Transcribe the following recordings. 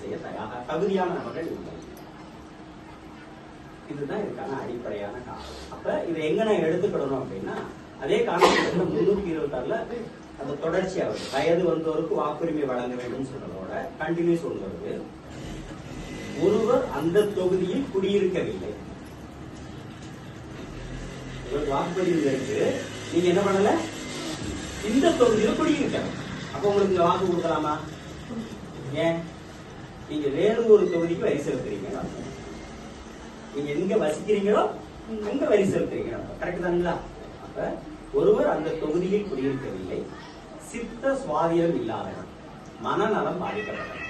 செய்ய தயாராக தகுதியான நபர்கள் இல்லை. இதுதான் இதுக்கான அடிப்படையான காரணம். அப்ப இதை எங்க நான் எடுத்துக்கிடணும் அப்படின்னா அதே காரணத்துல முன்னூத்தி இருபத்தி ஆறுல அந்த தொடர்ச்சியா வருது வயது வந்தோருக்கு வாக்குரிமை வழங்க வேண்டும் சொல்றதோட கண்டினியூஸ் ஒன்று வருது ஒருவர் அந்த தொகுதியில் குடியிருக்கவில்லை. ஒரு வாக்குப்பதிவு இருக்கு நீங்க என்ன பண்ணல? இந்த தொகுதியில குடியிருக்கணும். அப்ப உங்களுக்கு இங்க வாக்கு கொடுக்கலாமா? ஏன்? நீங்க வேறு ஒரு தொகுதிக்கு வரி செலுத்துறீங்க. நீங்க எங்க வசிக்கிறீங்களோ அங்க வரி செலுத்துறீங்க. கரெக்ட் தானுங்களா அப்ப ஒருவர் அந்த தொகுதியில் குடியிருக்கவில்லை. சித்த சுவாதீனம் இல்லாதவர் மனநலம் பாதிக்கப்பட்டவர்.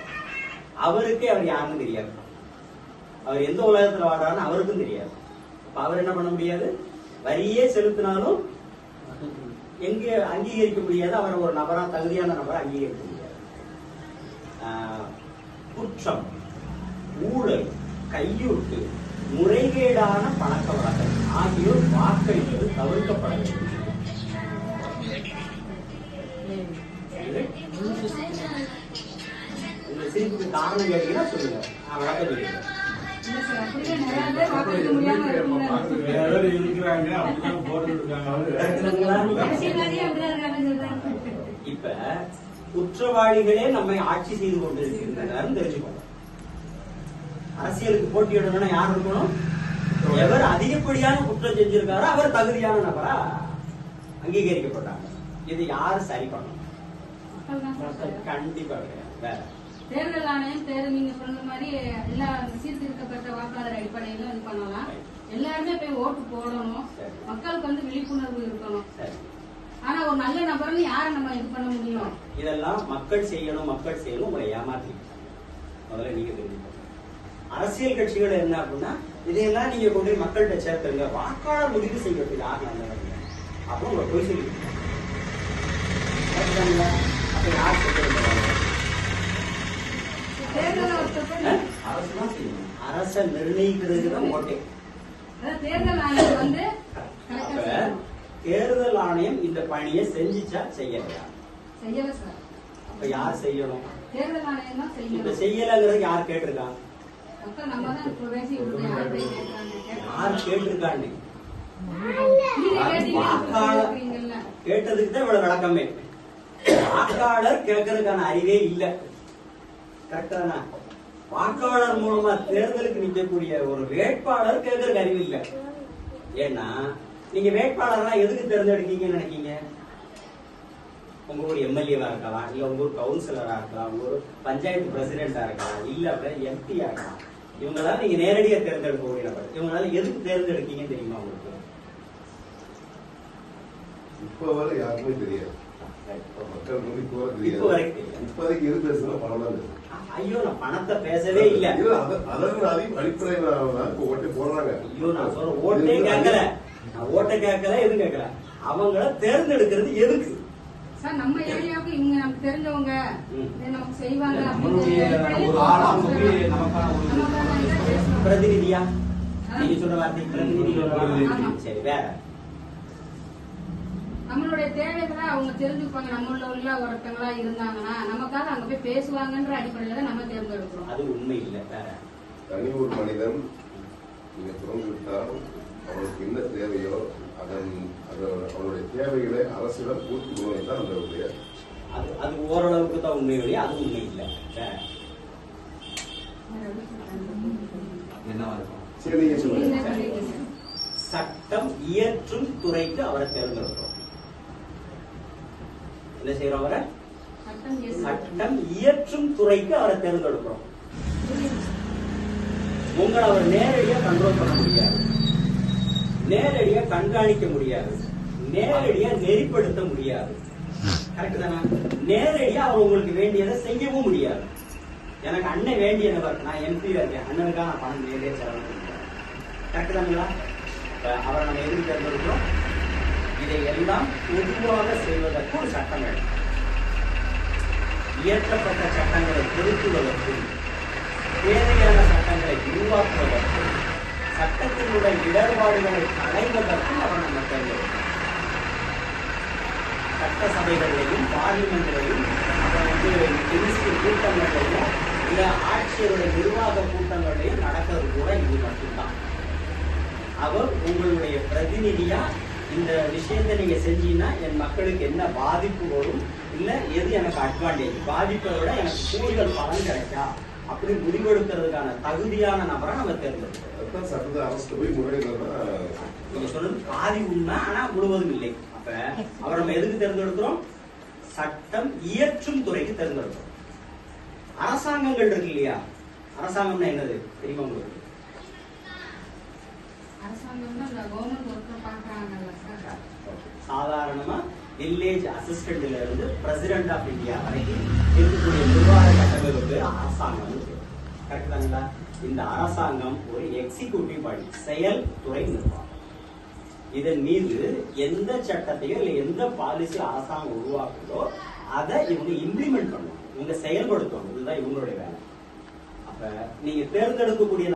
அவருக்கே அவர் யாருன்னு தெரியாது. அவர் எந்த உலகத்துல வாடுறாருன்னு அவருக்கும் தெரியாது. அப்ப அவர் என்ன பண்ண முடியாது? வரியே செலுத்தினாலும் எங்க அங்கீகரிக்க முடியாது. அவர் ஒரு நபரா தகுதியான நபரா அங்கீகரிக்க முடியாது. குற்றம் ஊழல் கையூட்டு முறைகேடான பழக்க வழக்கம் ஆகியோர் வாக்களிப்பது தவிர்க்கப்பட வேண்டும். உங்க சிரிப்புக்கு காரணம் கேட்டீங்கன்னா சொல்லுங்க. நான் விளக்கம். இப்ப குற்றவாளிகளே நம்மை ஆட்சி செய்து கொண்டிருக்கின்றனர் தெரிஞ்சுக்கோங்க. அரசியலுக்கு போட்டியிடணும்னா யார் இருக்கணும்? எவர் அதிகப்படியான குற்றம் செஞ்சிருக்காரோ அவர் தகுதியான நபரா அங்கீகரிக்கப்பட்டாங்க. இது யாரு சரி பண்ணணும். கண்டிப்பா கிடையாது. வேற. தேர்தல் ஆணையம் தேர்தல் நீங்க சொன்ன மாதிரி எல்லா சீர்திருத்தப்பட்ட வாக்காளர் அடிப்படையில இது பண்ணலாம். எல்லாருமே போய் ஓட்டு போடணும். மக்களுக்கு வந்து விழிப்புணர்வு இருக்கணும். ஒரு நல்ல நபர்னு யாரை நம்ம இது பண்ண முடியும்? இதெல்லாம் மக்கள் செய்யணும் மக்கள் செய்யணும் உங்களை ஏமாத்தி முதல்ல நீங்க தெரிஞ்சுக்கணும் அரசியல் கட்சிகள் என்ன அப்படின்னா இதையெல்லாம் நீங்க கொண்டு போய் மக்கள்கிட்ட சேர்த்துருங்க. வாக்காளர் முடிவு செய்யறது யார் நல்லவங்க அப்போ உங்களை போய் சொல்லி அப்ப யார் அரசு நிர்ணயிக்கிறதுக்கு தான் ஓட்டே. தேர்தல் ஆணையம் வந்து. தேர்தல் ஆணையம் இந்த பணியை செஞ்சுச்சா செய்யலையா? செய்யல சார். அப்ப யார் செய்யணும்? தேர்தல் ஆணையம் தான் இப்ப செய்யணும் செய்யலைங்கிறது யார் கேட்டிருக்கா? இப்ப யார் கேக்குறீங்கல்ல. கேட்டதுக்கு தான் இவ்வளவு விளக்கமே. வாக்காளர் கேட்கறதுக்கான அறிவே இல்ல. கரெக்டானா வாக்காளர் மூலமா தேர்தலுக்கு நிக்கக்கூடிய ஒரு வேட்பாளர் கேட்கறதுக்கு அறிவு இல்ல. ஏன்னா நீங்க வேட்பாளர்லாம் எதுக்கு தேர்ந்தெடுக்கீங்கன்னு நினைக்கீங்க? உங்க ஊர் எம்எல்ஏவா இருக்கலாம் இல்ல உங்க ஊர் கவுன்சிலரா இருக்கலாம் உங்க ஊர் பஞ்சாயத்து பிரசிடென்டா இருக்கலாம் இல்ல அப்படின்னா எம்பியா இருக்கலாம். இவங்களால நீங்க நேரடியா தேர்ந்தெடுக்க முடியாது இவங்களால எதுக்கு தேர்ந்தெடுக்கீங்கன்னு தெரியுமா உங்களுக்கு? இப்ப வரை யாருக்குமே தெரியாது. மக்கள் வந்து இப்போ தெரியாது இப்போ வரைக்கும் தெரியாது. இப்போதைக்கு எது பேசுனா பணம் தான் பேசும் ஐயோ நான் பணத்தை பேசவே இல்ல. அதாவது அடிப்படையில் ஓட்டு போடுறாங்க. ஐயோ நான் சொல்ற ஓட்டே கேட்கல. நான் ஓட்டை கேட்கல எதுவும் கேட்கல. அவங்கள தேர்ந்தெடுக்கிறது எதுக்கு? சார் நம்ம ஏரியாவுக்கு இவங்க நமக்கு தெரிஞ்சவங்க. நமக்கு செய்வாங்க. பிரதிநிதியா. நீங்க சொல்ற வார்த்தை பிரதிநிதி சொல்லலாம். ஆமா. சரி வேற. நம்மளுடைய தேவைகளை அவங்க தெரிஞ்சுப்பாங்க. நம்மள உள்ள ஒருத்தங்களா இருந்தாங்கன்னா நமக்காக அங்க போய் பேசுவாங்கன்ற அடிப்படையில தான் நம்ம தேர்ந்தெடுக்கிறோம். அது உண்மை இல்ல வேற. தனி ஒரு மனிதன் நீங்க திறந்து விட்டால் அவனுக்கு என்ன தேவையோ அதன் அவனுடைய தேவைகளை அரசிடம் பூர்த்தி பண்ணுவது தான் அந்த அது அது ஓரளவுக்கு தான் உண்மை வழி அது உண்மை இல்ல. வேற. என்னவா இருக்கும்? சரி நீங்க சொல்லுங்க. நீங்க சொல்லிட்டீங்க. சட்டம் இயற்றும் துறைக்கு அவரை தேர்ந்தெடுக்கிறோம். என்ன செய்யறோம் அவரை. சட்டம் இயற்றும் துறைக்கு அவரை தேர்ந்தெடுக்கிறோம். உங்களை அவர் நேரடியா கண்ட்ரோல் பண்ண முடியாது. நேரடியா கண்காணிக்க முடியாது. நேரடியா நெறிப்படுத்த முடியாது. கரெக்ட் தானே? நேரடியா அவர் உங்களுக்கு வேண்டியதை செய்யவும் முடியாது. எனக்கு அண்ணன் வேண்டிய நபர் நான் எம்பி இருக்கேன். அண்ணனுக்காக நான் பணம் நேரடியா செலவு பண்ணுறேன் கரெக்ட் தானுங்களா? அவரை நம்ம எதிர்த்து தேர்ந்தெடுக்கிறோம்? இதை எல்லாம் பொதுவாக செய்வதற்கு ஒரு சட்டம் வேண்டும் இயற்றப்பட்ட சட்டங்களை திருத்துவதற்கும் தேவையான சட்டங்களை உருவாக்குவதற்கும் சட்டத்தினுடைய இடர்பாடுகளை களைவதற்கும் அவன் நம்ம தேர்ந்தெடுக்கிறோம் சட்டசபைகளிலையும் பார்லிமெண்ட்லையும் அப்புறம் வந்து மினிஸ்ட்ரி கூட்டங்களையும் இல்ல ஆட்சியருடைய நிர்வாக கூட்டங்களையும் நடக்கிறது கூட இது மட்டும்தான். அவர் உங்களுடைய பிரதிநிதியா இந்த விஷயத்தை நீங்க செஞ்சீங்கன்னா என் மக்களுக்கு என்ன பாதிப்பு வரும் இல்ல எது எனக்கு அட்வான்டேஜ் பாதிப்பை விட எனக்கு கூடுதல் பலன் கிடைச்சா? அப்படி முடிவெடுக்கிறதுக்கான தகுதியான நபரை நம்ம தேர்ந்தெடுக்கிறோம். சட்டத்தை அரசு போய் முறையிடலாம் நீங்க சொல்றது பாதி உண்மை ஆனா முழுவதும் இல்லை. அப்ப அவரை நம்ம எதுக்கு தேர்ந்தெடுக்கிறோம்? சட்டம் இயற்றும் துறைக்கு தேர்ந்தெடுக்கிறோம். அரசாங்கங்கள் இருக்கு இல்லையா? அரசாங்கம்னா என்னது? தெரியுமா உங்களுக்கு? சாதாரணமா வில்லேஜ் அசிஸ்டன்ட்ல இருந்து பிரசிடென்ட் ஆஃப் இந்தியா வரைக்கும் இருக்கக்கூடிய நிர்வாக கட்டமைப்பு அரசாங்கம் கரெக்டாங்களா இந்த அரசாங்கம் ஒரு எக்ஸிக்யூட்டிவ் பாடி செயல்துறை நிர்வாகம். இதன் மீது எந்த சட்டத்தையோ இல்லை எந்த பாலிசி அரசாங்கம் உருவாக்குதோ அதை இவங்க இம்ப்ளிமெண்ட் பண்ணுவாங்க. இவங்க செயல்படுத்தணும் இதுதான் இவங்களுடைய வேலை. அப்ப நீங்க தேர்ந்தெடுக்கக்கூடிய